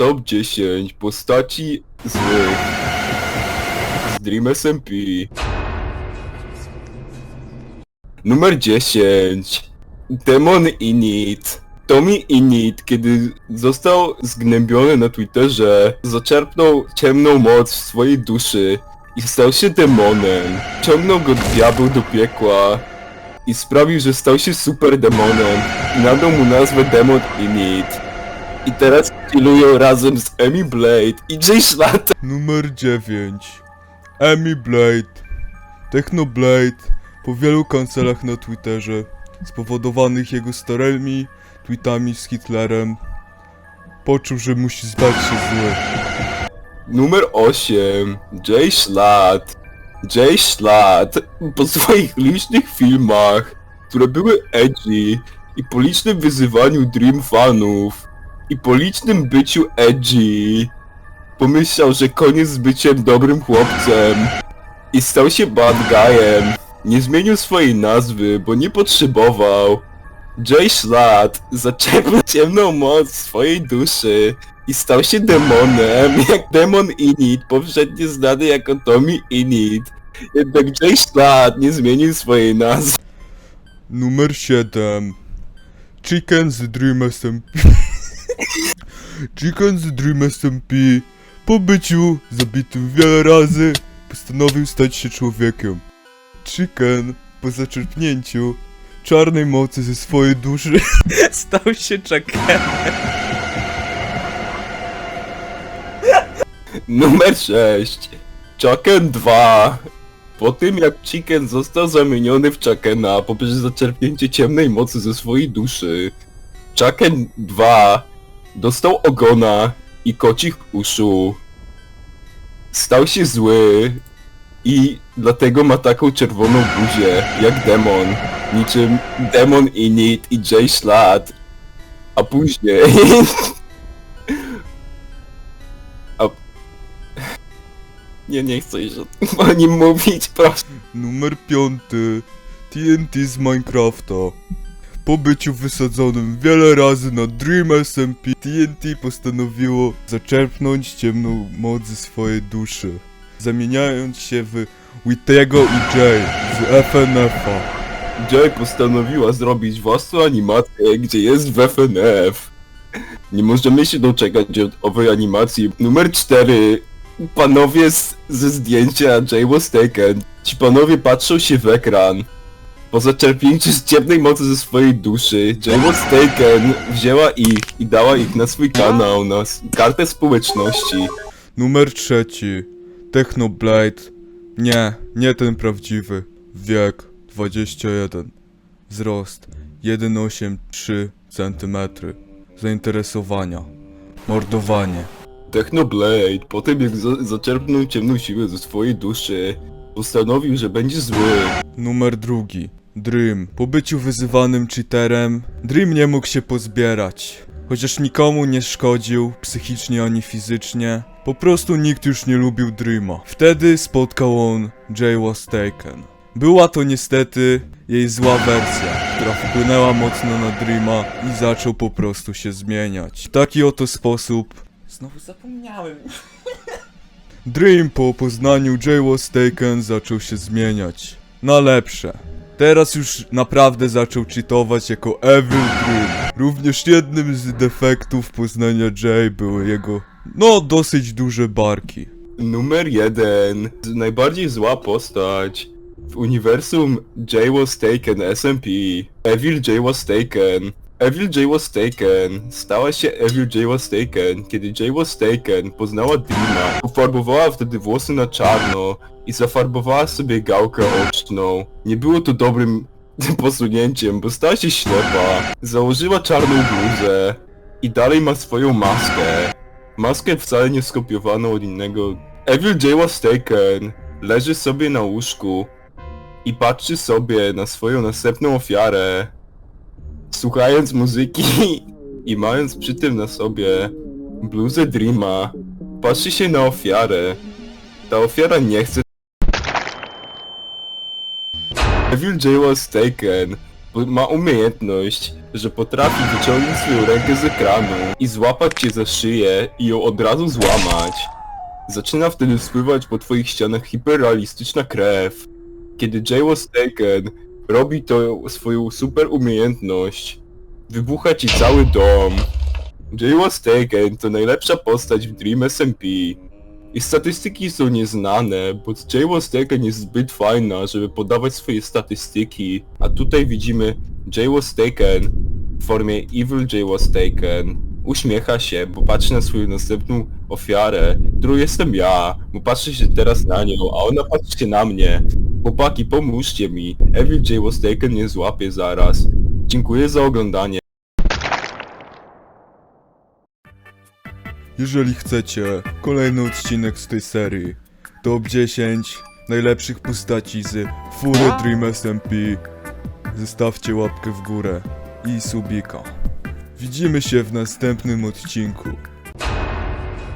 Top 10 postaci z Dream SMP. Numer 10 Demon Init. Tommy Init, kiedy został zgnębiony na Twitterze, zaczerpnął ciemną moc w swojej duszy i stał się demonem. Ciągnął go diabeł do piekła i sprawił, że stał się super demonem nadał mu nazwę Demon Init. I teraz chillują razem z Emmy Blade i Jay Schlatt. Numer 9. Amy Blade. Technoblade po wielu kancelach na Twitterze spowodowanych jego starymi tweetami z Hitlerem poczuł, że musi zdać się zły. Numer 8. Jay Schlatt. Jay Schlatt po swoich licznych filmach, które były edgy i po licznym wyzywaniu Dream fanów i po licznym byciu edgy pomyślał, że koniec z byciem dobrym chłopcem i stał się bad guyem. Nie zmienił swojej nazwy, bo nie potrzebował. Jay Schlatt zaczerpnął ciemną moc swojej duszy i stał się demonem, jak demon Init, poprzednio znany jako Tommy Init. Jednak Jay Schlatt nie zmienił swojej nazwy. Numer 7. Chicken z Dream SMP. Chicken z Dream SMP po byciu zabitym wiele razy postanowił stać się człowiekiem. Chicken po zaczerpnięciu czarnej mocy ze swojej duszy stał się czakerem. Numer 6. Chucken 2. Po tym jak Chicken został zamieniony w Chuckena poprzez zaczerpnięcie ciemnej mocy ze swojej duszy, Chucken 2 dostał ogona i kocich uszu. Stał się zły i dlatego ma taką czerwoną buzię jak demon, niczym Demon Init i Jay Schlatt. A później... A... Nie, nie chcę już o- nim mówić, proszę. Numer 5. TNT z Minecrafta. Po byciu wysadzonym wiele razy na Dream SMP, TNT postanowiło zaczerpnąć ciemną moc ze swojej duszy, zamieniając się w Witego i Jay z FNF-a. Jay postanowiła zrobić własną animację, gdzie jest w FNF. Nie możemy się doczekać owej animacji. Numer 4. Panowie z, ze zdjęcia Jay was taken. Ci panowie patrzą się w ekran. Po zaczerpnięciu z ciemnej mocy ze swojej duszy, was taken wzięła ich i dała ich na swój kanał, na s- kartę społeczności. Numer 3. Technoblade. Nie, nie ten prawdziwy. Wiek 21. Wzrost 1,83 cm. Zainteresowania. Mordowanie. Technoblade, po tym jak za zaczerpnął ciemną siłę ze swojej duszy, postanowił, że będzie zły. Numer drugi. Dream. Po byciu wyzywanym cheaterem, Dream nie mógł się pozbierać. Chociaż nikomu nie szkodził, psychicznie ani fizycznie, po prostu nikt już nie lubił Dreama. Wtedy spotkał on Jay Was Taken. Była to niestety jej zła wersja, która wpłynęła mocno na Dreama i zaczął po prostu się zmieniać. W taki oto sposób Znowu zapomniałem. Dream po poznaniu Jay Was Taken zaczął się zmieniać. Na lepsze. Teraz już naprawdę zaczął cheatować jako Evil Dream. Również jednym z defektów poznania Jay były jego, no, dosyć duże barki. Numer jeden. Najbardziej zła postać w uniwersum Jay was taken SMP. Evil Jay was taken. Evil Jay was taken. Stała się Evil Jay was taken, kiedy Jay was taken poznała Dreama. Pofarbowała wtedy włosy na czarno i zafarbowała sobie gałkę oczną. Nie było to dobrym posunięciem, bo stała się ślepa. Założyła czarną bluzę i dalej ma swoją maskę. Maskę wcale nie skopiowaną od innego. Evil Jay was taken. Leży sobie na łóżku i patrzy sobie na swoją następną ofiarę. Słuchając muzyki i mając przy tym na sobie bluzę Dreama. Patrzy się na ofiarę. Ta ofiara nie chce. Evil Jay was taken. ma umiejętność, że potrafi wyciągnąć swoją rękę z ekranu i złapać cię za szyję i ją od razu złamać. Zaczyna wtedy spływać po twoich ścianach hiperrealistyczna krew. Kiedy Jay was taken, robi to swoją super umiejętność. Wybucha ci cały dom. Jay was taken to najlepsza postać w Dream SMP. I statystyki są nieznane, bo Jay was taken jest zbyt fajna, żeby podawać swoje statystyki. A tutaj widzimy Jay was taken w formie Evil Jay was taken. Uśmiecha się, bo patrzy na swoją następną ofiarę, którą jestem ja, bo patrzy się teraz na nią, a ona patrzy się na mnie. Chłopaki, pomóżcie mi. Evil Jay was taken nie złapie zaraz. Dziękuję za oglądanie. Jeżeli chcecie kolejny odcinek z tej serii, top 10 najlepszych postaci z Full Dream SMP, zostawcie łapkę w górę i subika. Widzimy się w następnym odcinku.